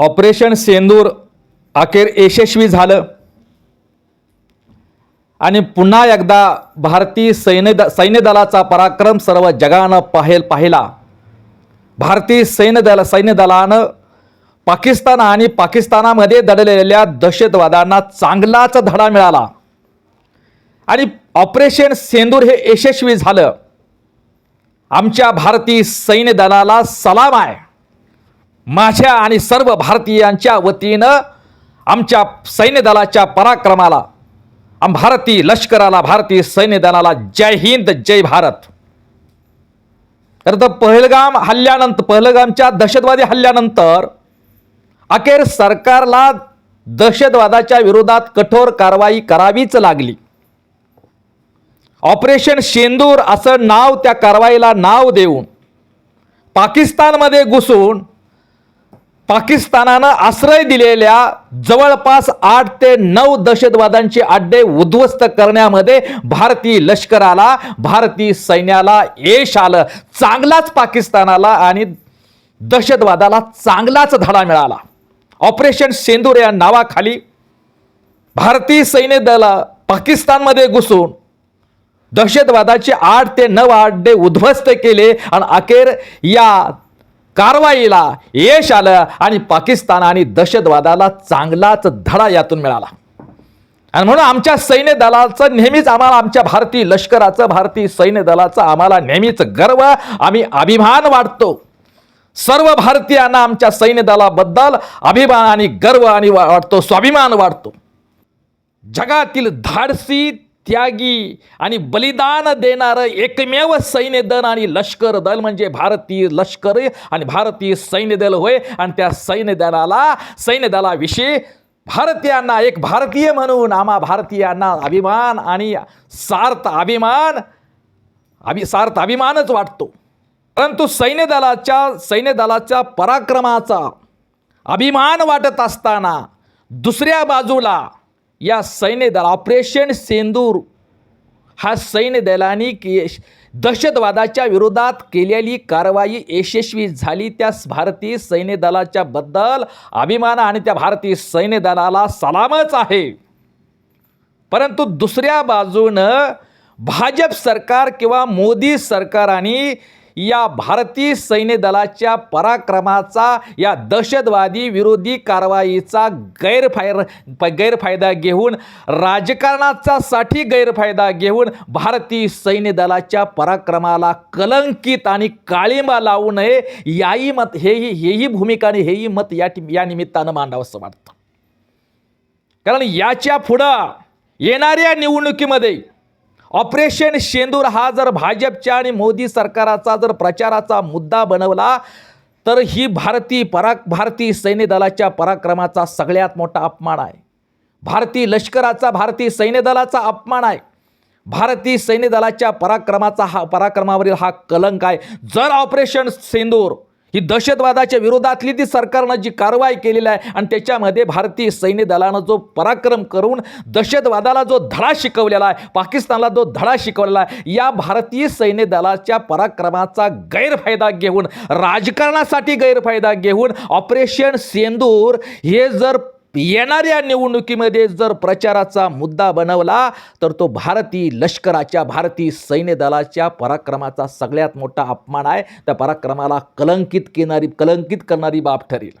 Operation सेंदूर अखेर यशस्वी झालं. आणि पुन्हा एकदा भारतीय सैन्य द सैन्यदलाचा पराक्रम सर्व जगानं पाहेल पाहिला. भारतीय सैन्यदल सैन्यदलानं पाकिस्तान आणि पाकिस्तानामध्ये दडलेल्या दहशतवादांना चांगलाच धडा मिळाला. आणि ऑपरेशन सेंदूर हे यशस्वी झालं. आमच्या भारतीय सैन्य दलाला सलाम आहे. माझ्या आणि सर्व भारतीयांच्या वतीनं आमच्या सैन्यदलाच्या पराक्रमाला आम भारतीय लष्कराला भारतीय सैन्यदलाला जय हिंद जय भारत. तर पहलगाम हल्ल्यानंतर पहलगामच्या दहशतवादी हल्ल्यानंतर अखेर सरकारला दहशतवादाच्या विरोधात कठोर कारवाई करावीच लागली. ऑपरेशन शेंदूर असं नाव त्या कारवाईला नाव देऊन पाकिस्तानमध्ये घुसून पाकिस्तानानं आश्रय दिलेल्या जवळपास आठ ते नऊ दहशतवाद्यांचे अड्डे उद्ध्वस्त करण्यामध्ये भारतीय लष्कराला भारतीय सैन्याला यश आलं. चांगलाच पाकिस्तानाला आणि दहशतवादाला चांगलाच धडा मिळाला. ऑपरेशन सेंदूर या नावाखाली भारतीय सैन्य दल पाकिस्तानमध्ये घुसून दहशतवादाचे आठ ते नऊ अड्डे उद्ध्वस्त केले आणि अखेर या कारवाईला यश आलं आणि पाकिस्तान आणि दहशतवादाला चांगलाच धडा यातून मिळाला. आणि म्हणून आमच्या सैन्य दलाचं नेहमीच आम्हाला आमच्या भारतीय लष्कराचं भारतीय सैन्य दलाचं आम्हाला नेहमीच गर्व आम्ही अभिमान वाटतो. सर्व भारतीयांना आमच्या सैन्य दलाबद्दल अभिमान आणि गर्व आणि वा- वाटतो स्वाभिमान वाटतो. जगातील धाडसी त्यागी आणि बलिदान देणारं एकमेव सैन्य दल आणि लष्कर दल म्हणजे भारतीय लष्कर आणि भारतीय सैन्य दल होय. आणि त्या सैन्य दलाला सैन्य दलाविषयी भारतीयांना एक भारतीय म्हणून आम्हा भारतीयांना अभिमान आणि सार्थ अभिमान अभि सार्थ अभिमानच वाटतो. परंतु सैन्य दलाच्या सैन्य दलाच्या पराक्रमाचा अभिमान वाटत असताना दुसऱ्या बाजूला या सैन्यदल ऑपरेशन सेंदूर हा सैन्य दलाने के दहशतवादाच्या विरोधात केलेली कारवाई यशस्वी झाली. त्या भारतीय सैन्य दलाच्या बद्दल अभिमान आणि त्या भारतीय सैन्य दलाला सलामच आहे. परंतु दुसऱ्या बाजूनं भाजप सरकार किंवा मोदी सरकाराने या भारतीय सैन्य दलाच्या पराक्रमाचा या दहशतवादी विरोधी कारवाईचा गैरफाय गैरफायदा घेऊन राजकारणाचा साठी गैरफायदा घेऊन भारतीय सैन्य दलाच्या पराक्रमाला कलंकित आणि काळिंबा लावू नये याही मत हेही हेही भूमिका आणि हेही मत या या निमित्तानं मांडावंसं वाटतं. कारण याच्या पुढं येणाऱ्या निवडणुकीमध्ये ऑपरेशन शेंदूर हा जर भाजपच्या आणि मोदी सरकाराचा जर प्रचाराचा मुद्दा बनवला तर ही भारतीय परा भारतीय सैन्य दलाच्या पराक्रमाचा सगळ्यात मोठा अपमान आहे. भारतीय लष्कराचा भारतीय सैन्य दलाचा अपमान आहे. भारतीय सैन्य दलाच्या पराक्रमाचा हा पराक्रमावरील हा कलंक आहे. जर ऑपरेशन सेंदूर ही दहशतवादाच्या विरोधातली ती सरकारनं जी कारवाई केलेली आहे आणि त्याच्यामध्ये भारतीय सैन्य दलानं जो पराक्रम करून दहशतवादाला जो धडा शिकवलेला आहे पाकिस्तानला जो धडा शिकवलेला आहे या भारतीय सैन्य दलाच्या पराक्रमाचा गैरफायदा घेऊन राजकारणासाठी गैरफायदा घेऊन ऑपरेशन सेंदूर हे जर येणाऱ्या निवडणुकीमध्ये जर प्रचाराचा मुद्दा बनवला तर तो भारतीय लष्कराच्या भारतीय सैन्य दलाच्या पराक्रमाचा सगळ्यात मोठा अपमान आहे. त्या पराक्रमाला कलंकित केणारी कलंकित करणारी बाब ठरेल.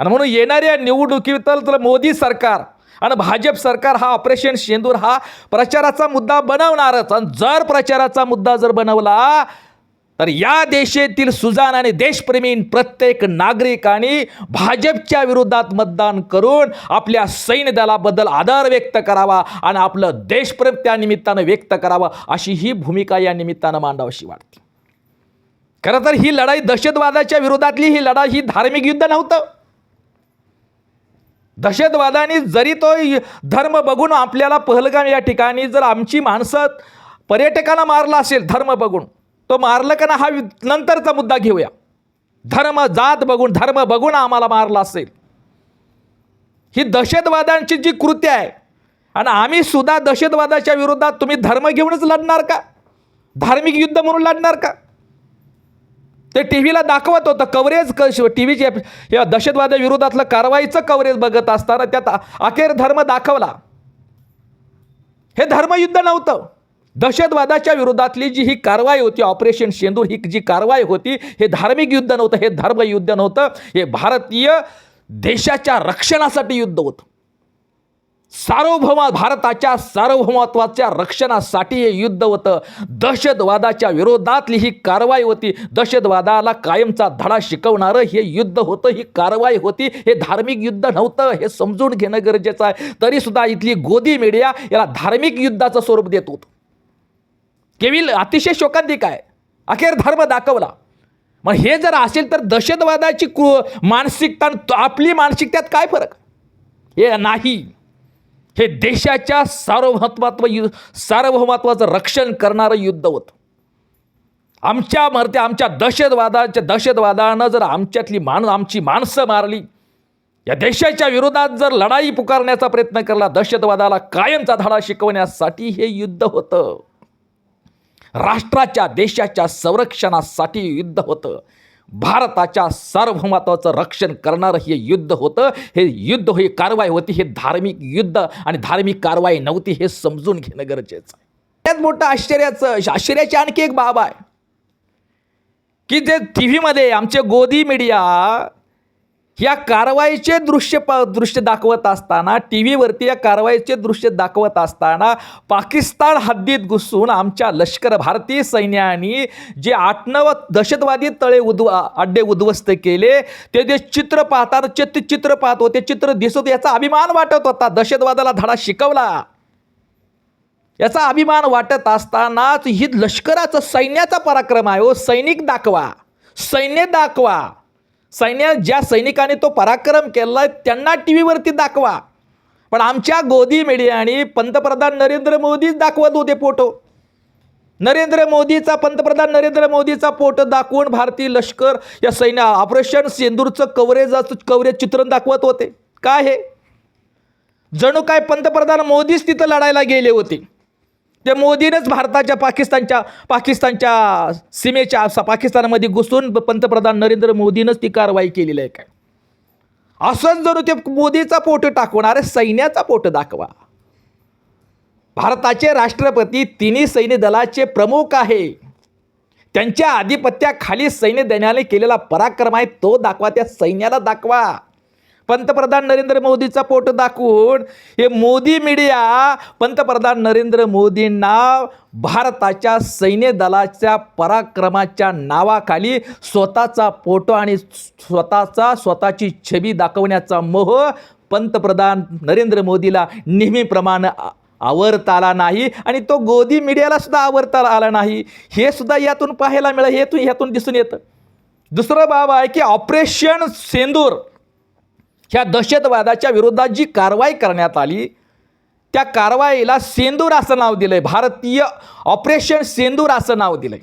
आणि म्हणून येणाऱ्या निवडणुकीत तर मोदी सरकार आणि भाजप सरकार हा ऑपरेशन शेंदूर हा प्रचाराचा मुद्दा बनवणारच. आणि जर प्रचाराचा मुद्दा जर बनवला तर या देशातील सुजान आणि देशप्रेमी प्रत्येक नागरिकांनी भाजपच्या विरोधात मतदान करून आपल्या सैन्य दलाबद्दल आदर व्यक्त करावा आणि आपलं देशप्रेम त्या निमित्तानं व्यक्त करावं अशी ही भूमिका या निमित्तानं मांडावीशी वाटते. खरं तर ही लढाई दहशतवादाच्या विरोधातली ही लढाई ही धार्मिक युद्ध नव्हतं. दहशतवादाने जरी तो धर्म बघून आपल्याला पहलगाम या ठिकाणी जर आमची माणसं पर्यटकांना मारला असेल धर्म बघून तो मारलं का ना हा नंतरचा मुद्दा घेऊया. धर्म जात बघून धर्म बघून आम्हाला मारला असेल. ही दहशतवाद्यांची जी कृत्य आहे आणि आम्ही सुद्धा दहशतवादाच्या विरोधात तुम्ही धर्म घेऊनच लढणार का? धार्मिक युद्ध म्हणून लढणार का? ते टी व्हीला दाखवत होतं कव्हरेज क टी व्हीचे या दहशतवादाविरोधातलं कारवाईचं कव्हरेज बघत असताना त्यात अखेर धर्म दाखवला. हे धर्मयुद्ध नव्हतं. दहशतवादाच्या विरोधातली जी ही कारवाई होती ऑपरेशन शेंदूर ही जी कारवाई होती हे धार्मिक युद्ध नव्हतं हे धर्मयुद्ध नव्हतं हे भारतीय देशाच्या रक्षणासाठी युद्ध होतं. सार्वभौम भारताच्या सार्वभौमत्वाच्या रक्षणासाठी हे युद्ध होतं. दहशतवादाच्या विरोधातली ही कारवाई होती. दहशतवादाला कायमचा धडा शिकवणारं हे युद्ध होतं ही कारवाई होती. हे धार्मिक युद्ध नव्हतं हे समजून घेणं गरजेचं आहे. तरीसुद्धा इथली गोदी मीडिया याला धार्मिक युद्धाचं स्वरूप देत होतं. केविल अतिशय शोकांतिक आहे. अखेर धर्म दाखवला. मग हे जर असेल तर दहशतवादाची कृ मानसिकता आणि आपली मानसिकतेत काय फरक? हे नाही. हे देशाच्या सार्वभौमत्व यु सार्वभौमत्वाचं रक्षण करणारं युद्ध होतं. आमच्या मरते आमच्या दहशतवादाच्या दहशतवादानं जर आमच्यातली मान आमची माणसं मारली या देशाच्या विरोधात जर लढाई पुकारण्याचा प्रयत्न केला दहशतवादाला कायमचा धडा शिकवण्यासाठी हे युद्ध होतं. राष्ट्राच्या देशाच्या संरक्षणासाठी युद्ध होतं. भारताच्या सार्वभौमत्वाचं रक्षण करणारं हे युद्ध होतं. हे युद्ध ही कारवाई होती हे धार्मिक युद्ध आणि धार्मिक कारवाई नव्हती हे समजून घेणं गरजेचं आहे. त्यात मोठं आश्चर्याचं आश्चर्याची आणखी एक बाब आहे की जे टी व्हीमध्ये आमचे गोदी मीडिया या कारवाईचे दृश्य प दृश्य दाखवत असताना टी व्हीवरती या कारवाईचे दृश्य दाखवत असताना पाकिस्तान हद्दीत घुसून आमच्या लष्कर भारतीय सैन्याने जे आठ नव दहशतवादी तळे उद्व अड्डे उद्ध्वस्त केले ते जे चित्र पाहताना चे ते चित्र पाहत होते चित्र दिसत याचा अभिमान वाटत होता. दहशतवादाला धडा शिकवला. याचा अभिमान वाटत असतानाच ही लष्कराचं सैन्याचा पराक्रम आहे हो. सैनिक दाखवा. सैन्य दाखवा. सैन्य ज्या सैनिकाने तो पराक्रम केला त्यांना टी व्हीवरती दाखवा. पण आमच्या गोदी मीडियाने पंतप्रधान नरेंद्र मोदीच दाखवत होते फोटो. नरेंद्र मोदीचा पंतप्रधान नरेंद्र मोदीचा पोट दाखवून भारतीय लष्कर या सैन्य ऑपरेशन सेंदूरचं कवरेजाचं कवरेज चित्रण दाखवत होते. काय हे? जणू काय पंतप्रधान मोदीच तिथं लढायला गेले होते. ते मोदीनंच भारताच्या पाकिस्तानच्या पाकिस्तानच्या सीमेच्या पाकिस्तानमध्ये घुसून पंतप्रधान नरेंद्र मोदीनंच ती कारवाई केलेली आहे काय? असंच जणू ते मोदीचा फोटो टाकून अरे सैन्याचा पोट दाखवा. भारताचे राष्ट्रपती तिन्ही सैन्य दलाचे प्रमुख आहे. त्यांच्या आधिपत्याखाली सैन्य देण्याने केलेला पराक्रम आहे तो दाखवा त्या सैन्याला दाखवा. पंतप्रधान नरेंद्र मोदीचा फोटो दाखवून हे मोदी मीडिया पंतप्रधान नरेंद्र मोदींना भारताच्या सैन्य दलाच्या पराक्रमाच्या नावाखाली स्वतःचा फोटो आणि स्वतःचा स्वतःची छबी दाखवण्याचा मोह पंतप्रधान नरेंद्र मोदीला नेहमीप्रमाणे आवरता आला नाही आणि तो गोदी मीडियाला सुद्धा आवरता आला नाही. हे सुद्धा यातून पाहायला मिळालं हेतून ह्यातून दिसून येतं. दुसरं बाब आहे की ऑपरेशन सेंदूर ह्या दहशतवादाच्या विरोधात जी कारवाई करण्यात आली त्या कारवाईला सेंदूर असं नाव दिलंय. भारतीय ऑपरेशन सेंदूर असं नाव दिलंय.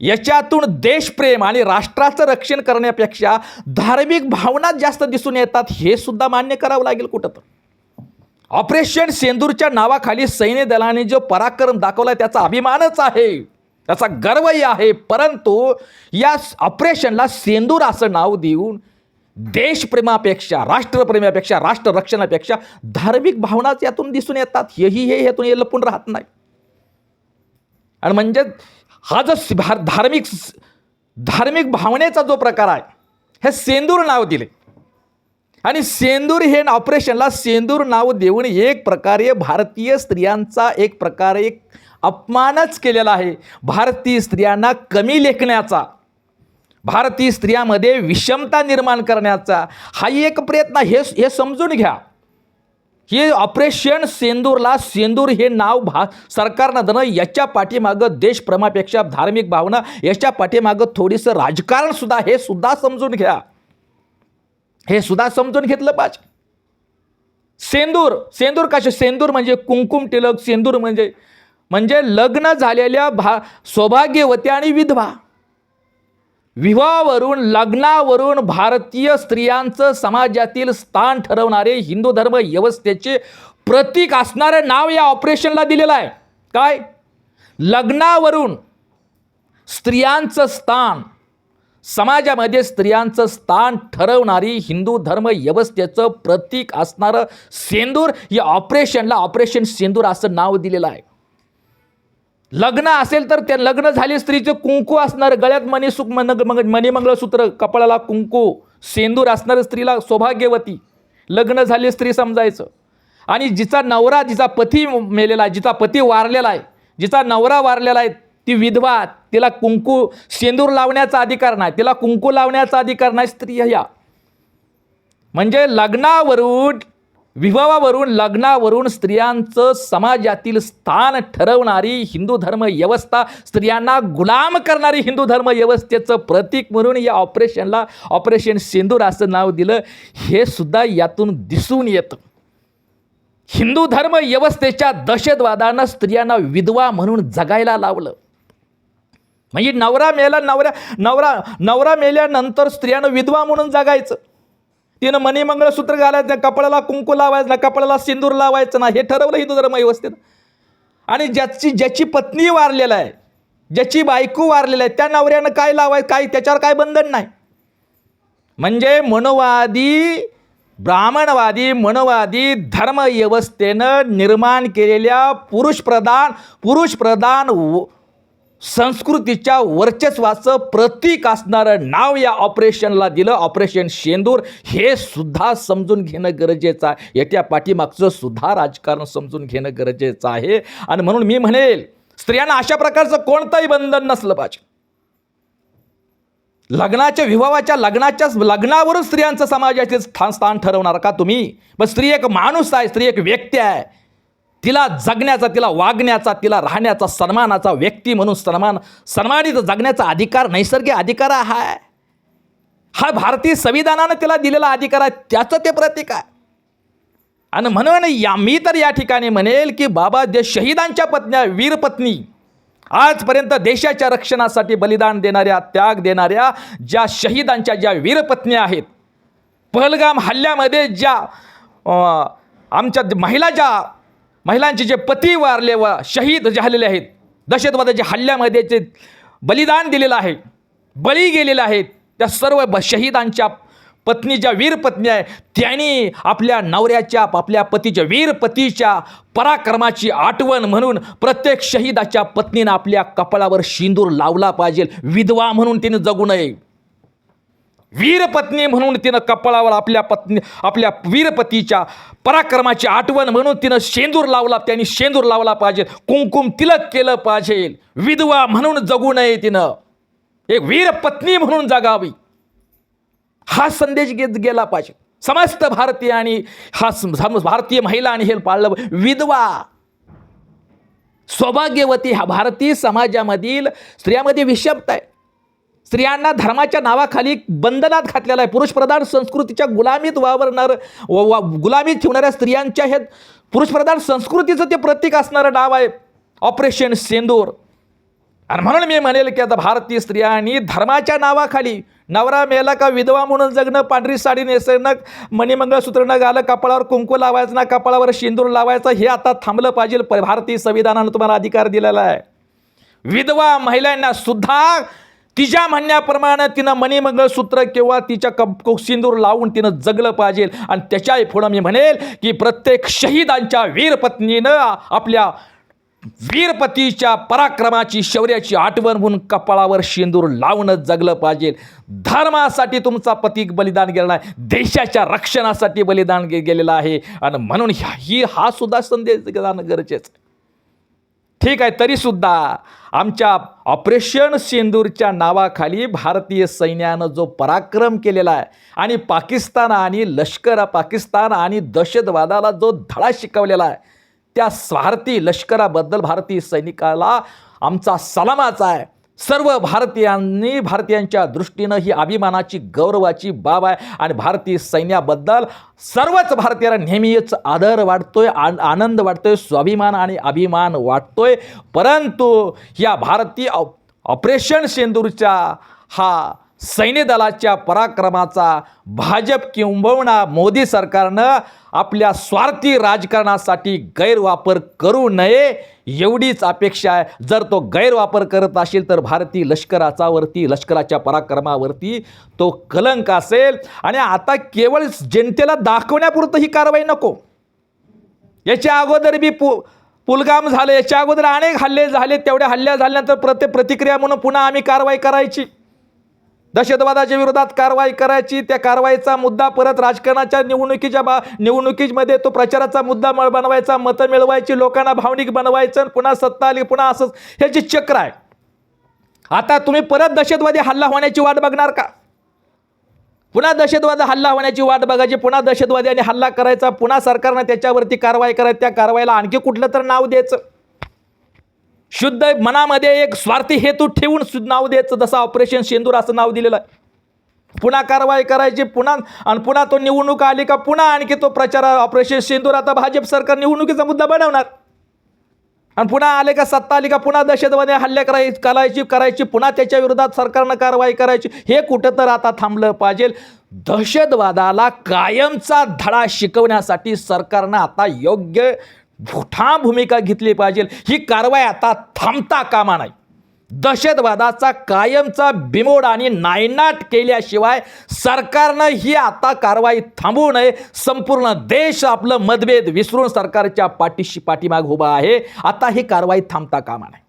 याच्यातून देशप्रेम आणि राष्ट्राचं रक्षण करण्यापेक्षा धार्मिक भावना जास्त दिसून येतात हे सुद्धा मान्य करावं लागेल कुठं तर ऑपरेशन सेंदूरच्या नावाखाली सैन्य दलाने जो पराक्रम दाखवला त्याचा अभिमानच आहे. त्याचा गर्वही आहे. परंतु या ऑपरेशनला सेंदूर असं नाव देऊन देशप्रेमापेक्षा राष्ट्रप्रेमापेक्षा राष्ट्ररक्षणापेक्षा धार्मिक भावनाच यातून दिसून येतात. हेही हे यातून हे लपून राहत नाही. आणि म्हणजे हा जो भार- धार्मिक धार्मिक भावनेचा जो प्रकार आहे हे सेंदूर नाव दिले. आणि सेंदूर हे ऑपरेशनला सेंदूर नाव देऊन एक प्रकारे भारतीय स्त्रियांचा एक प्रकारे एक अपमानच केलेला आहे. भारतीय स्त्रियांना कमी लेखण्याचा भारतीय स्त्रियामध्ये विषमता निर्माण करण्याचा हाही एक प्रयत्न हे हे समजून घ्या. हे ऑपरेशन सेंदूरला सेंदूर हे नाव भा सरकारनं देणं याच्या पाठीमागं देशप्रेमापेक्षा धार्मिक भावना याच्या पाठीमागं थोडीसं राजकारणसुद्धा हे सुद्धा समजून घ्या. हे सुद्धा समजून घेतलं पाहिजे. सेंदूर सेंदूर कसे? सेंदूर म्हणजे कुंकुम टिलक सेंदूर म्हणजे म्हणजे लग्न झालेल्या भा सौभाग्यवती आणि विधवा. विवाहावरून लग्नावरून भारतीय स्त्रियांचं समाजातील स्थान ठरवणारे हिंदू धर्म व्यवस्थेचे प्रतीक असणारं नाव या ऑपरेशनला दिलेलं आहे. काय? लग्नावरून स्त्रियांचं स्थान समाजामध्ये स्त्रियांचं स्थान ठरवणारी हिंदू धर्म व्यवस्थेचं प्रतीक असणारं सेंदूर या ऑपरेशनला ऑपरेशन सेंदूर असं नाव दिलेलं आहे. लग्न असेल तर ते लग्न झाले स्त्रीचं कुंकू असणार गळ्यात मणिसुख मन मग मणिमंगळसूत्र कपाळाला कुंकू सेंदूर असणारं स्त्रीला सौभाग्यवती. लग्न झाले स्त्री समजायचं. आणि जिचा नवरा जिचा पती मेलेला आहे जिचा पती वारलेला आहे जिचा नवरा वारलेला आहे ती विधवा तिला कुंकू सेंदूर लावण्याचा अधिकार नाही तिला कुंकू लावण्याचा अधिकार नाही स्त्री या. म्हणजे लग्नावरून विवाहावरून लग्नावरून स्त्रियांचं समाजातील स्थान ठरवणारी हिंदू धर्म व्यवस्था स्त्रियांना गुलाम करणारी हिंदू धर्म व्यवस्थेचं प्रतीक म्हणून या ऑपरेशनला ऑपरेशन सेंदूर असं नाव दिलं. हे सुद्धा यातून दिसून येतं. हिंदू धर्म व्यवस्थेच्या दहशतवादानं स्त्रियांना विधवा म्हणून जगायला लावलं. म्हणजे नवरा मेला नवऱ्या नवरा नवरा मेल्यानंतर स्त्रियांना विधवा म्हणून जगायचं. तिनं मणिमंगळसूत्र घालायचं कपड्याला कुंकू लावायचं ना कपड्याला सिंदूर लावायचं ना हे ठरवलं हिंदू धर्म व्यवस्थेत. आणि ज्याची ज्याची पत्नी वारलेला आहे ज्याची बायको वारलेला आहे त्या नवऱ्यानं काय लावायचं काय त्याच्यावर काय बंधन नाही. म्हणजे मनोवादी ब्राह्मणवादी मनोवादी धर्मव्यवस्थेनं निर्माण केलेल्या पुरुषप्रधान पुरुषप्रधान व- संस्कृतीच्या वर्चस्वाचं प्रतीक असणारं नाव या ऑपरेशनला दिलं. ऑपरेशन शेंदूर हे सुद्धा समजून घेणं गरजेचं आहे. याच्या पाठीमागचं सुद्धा राजकारण समजून घेणं गरजेचं आहे. आणि म्हणून मी म्हणेल स्त्रियांना अशा प्रकारचं कोणतंही बंधन नसलं पाहिजे. लग्नाच्या विवाहाच्या लग्नाच्याच लग्नावरून स्त्रियांचं समाजाचे स्थान स्थान ठरवणार का तुम्ही? पण स्त्री एक माणूस आहे स्त्री एक व्यक्ती आहे. तिला जगण्याचा तिला वागण्याचा तिला राहण्याचा सन्मानाचा व्यक्ती म्हणून सन्मान सन्मानित जगण्याचा अधिकार नैसर्गिक अधिकार हा आहे. हा भारतीय संविधानानं तिला दिलेला अधिकार आहे त्याचं ते प्रतीक आहे. आणि म्हणून या मी तर या ठिकाणी म्हणेल की बाबा जे शहीदांच्या पत्न्या वीरपत्नी आजपर्यंत देशाच्या रक्षणासाठी बलिदान देणाऱ्या त्याग देणाऱ्या ज्या शहीदांच्या ज्या वीरपत्न्या आहेत पहलगाम हल्ल्यामध्ये ज्या आमच्या महिला ज्या महिलांचे जे पती वारले व शहीद झालेले आहेत दहशतवादाच्या हल्ल्यामध्ये जे बलिदान दिलेलं आहे बळी गेलेले आहेत त्या सर्व ब शहीदांच्या पत्नी ज्या वीर पत्नी आहे त्यांनी आपल्या नवऱ्याच्या आपल्या पतीच्या वीर पतीच्या पराक्रमाची आठवण म्हणून प्रत्येक शहीदाच्या पत्नीनं आपल्या कपाळावर शिंदूर लावला पाहिजे विधवा म्हणून तिने जगू नये. वीरपत्नी म्हणून तिनं कपाळावर आपल्या पत्नी आपल्या वीरपतीच्या पराक्रमाची आठवण म्हणून तिनं शेंदूर लावला त्यांनी शेंदूर लावला पाहिजे. कुंकुम तिलक केलं पाहिजे. विधवा म्हणून जगू नये तिनं. एक वीरपत्नी म्हणून जगावी. हा संदेश घेत गेला पाहिजे. समस्त भारतीय आणि हा भारतीय महिला आणि हे पाळलं विधवा. सौभाग्यवती हा भारतीय समाजामधील स्त्रियामध्ये विषमता आहे. स्त्रियांना धर्माच्या नावाखाली बंधनात घातलेला आहे. पुरुषप्रधान संस्कृतीच्या गुलामीत वावरणार व- वा- गुलामीत ठेवणाऱ्या स्त्रियांच्या हे पुरुषप्रधान संस्कृतीचं ते प्रतीक असणारं नाव आहे ऑपरेशन सेंदूर. आणि म्हणून मी म्हणेल की आता भारतीय स्त्रियांनी धर्माच्या नावाखाली नवरा मेला का विधवा म्हणून जगणं पांढरी साडी नेसणं मणिमंगळसूत्र न घालं कपाळावर कुंकू लावायचं ना कपाळावर शेंदूर लावायचं हे आता थांबलं पाहिजे. भारतीय संविधानानं तुम्हाला अधिकार दिलेला आहे. विधवा महिलांना सुद्धा तिच्या म्हणण्याप्रमाणे तिनं मणिमंगळसूत्र किंवा तिच्या कप को- सिंदूर लावून तिनं जगलं पाहिजे. आणि त्याच्याही पुढं मी म्हणेल की प्रत्येक शहीदांच्या वीरपत्नीनं आपल्या वीरपतीच्या पराक्रमाची शौर्याची आठवण म्हणून कपाळावर शेंदूर लावणं जगलं पाहिजे. धर्मासाठी तुमचा पती बलिदान गेलेला आहे. देशाच्या रक्षणासाठी बलिदान गेलेला गेलेलं आहे. आणि म्हणून ही हा सुद्धा संदेश जाणं गरजेचं आहे. ठीक आहे तरीसुद्धा आमच्या ऑपरेशन सिंदूरच्या नावाखाली भारतीय सैन्यानं जो पराक्रम केलेला आहे आणि पाकिस्तान आणि लष्कर पाकिस्तान आणि दहशतवादाला जो धडा शिकवलेला आहे त्या स्वार्थी लष्कराबद्दल भारतीय सैनिकाला आमचा सलामाचा आहे. सर्व भारतीयांनी भारतीयांच्या दृष्टीनं ही अभिमानाची गौरवाची बाब आहे. आणि भारतीय सैन्याबद्दल सर्वच भारतीयांना नेहमीच आदर वाटतोय आन आनंद वाटतोय स्वाभिमान आणि अभिमान वाटतोय. परंतु या भारतीय ऑप- ऑपरेशन सेंदूरच्या हा सैन्य दलाच्या पराक्रमाचा भाजप किंबवणा मोदी सरकारनं आपल्या स्वार्थी राजकारणासाठी गैरवापर करू नये एवढीच अपेक्षा आहे. जर तो गैरवापर करत असेल तर भारतीय लष्कराचावरती लष्कराच्या पराक्रमावरती तो कलंक असेल. आणि आता केवळ जनतेला दाखवण्यापुरतं ही कारवाई नको. याच्या अगोदर बी पु पुलगाम झालं याच्या अगोदर अनेक हल्ले झाले तेवढ्या हल्ल्या झाल्यानंतर प्रत्येक प्रतिक्रिया म्हणून पुन्हा आम्ही कारवाई करायची. दहशतवादाच्या विरोधात कारवाई करायची त्या कारवाईचा मुद्दा परत राजकारणाच्या निवडणुकीच्या बा निवडणुकीमध्ये तो प्रचाराचा मुद्दा म- बनवायचा मतं मिळवायची लोकांना भावनिक बनवायचं पुन्हा सत्ता आली पुन्हा असंच ह्याची चक्र आहे. आता तुम्ही परत दहशतवादी हल्ला होण्याची वाट बघणार का? पुन्हा दहशतवाद हल्ला होण्याची वाट बघायची पुन्हा दहशतवाद्यांनी हल्ला करायचा पुन्हा सरकारनं त्याच्यावरती कारवाई करायची त्या कारवाईला आणखी कुठलं तर नाव द्यायचं? शुद्ध मनामध्ये एक स्वार्थी हेतू ठेवून सु- नाव द्यायचं. जसं ऑपरेशन शेंदूर असं नाव दिलेलं आहे. पुन्हा कारवाई करायची पुन्हा आणि पुन्हा तो निवडणूक आली का पुन्हा आणखी तो प्रचार ऑपरेशन शेंदूर आता भाजप सरकार निवडणुकीचा मुद्दा बनवणार. आणि पुन्हा आले का सत्ता आली का पुन्हा दहशतवादी हल्ले करायची करायची करायची पुन्हा त्याच्या विरोधात सरकारनं कारवाई करायची. हे कुठं तर आता थांबलं पाहिजे. दहशतवादाला कायमचा धडा शिकवण्यासाठी सरकारनं आता योग्य ठाम भूमिका घेतली पाहिजे. ही कारवाई आता थांबता कामा नाही. दहशतवादाचा कायमचा बिमोड आणि नायनाट केल्याशिवाय सरकारनं ही आता कारवाई थांबवू नये. संपूर्ण देश आपलं मतभेद विसरून सरकारच्या पाठीशी पाठीमाग उभा आहे. आता ही कारवाई थांबता कामा नाही.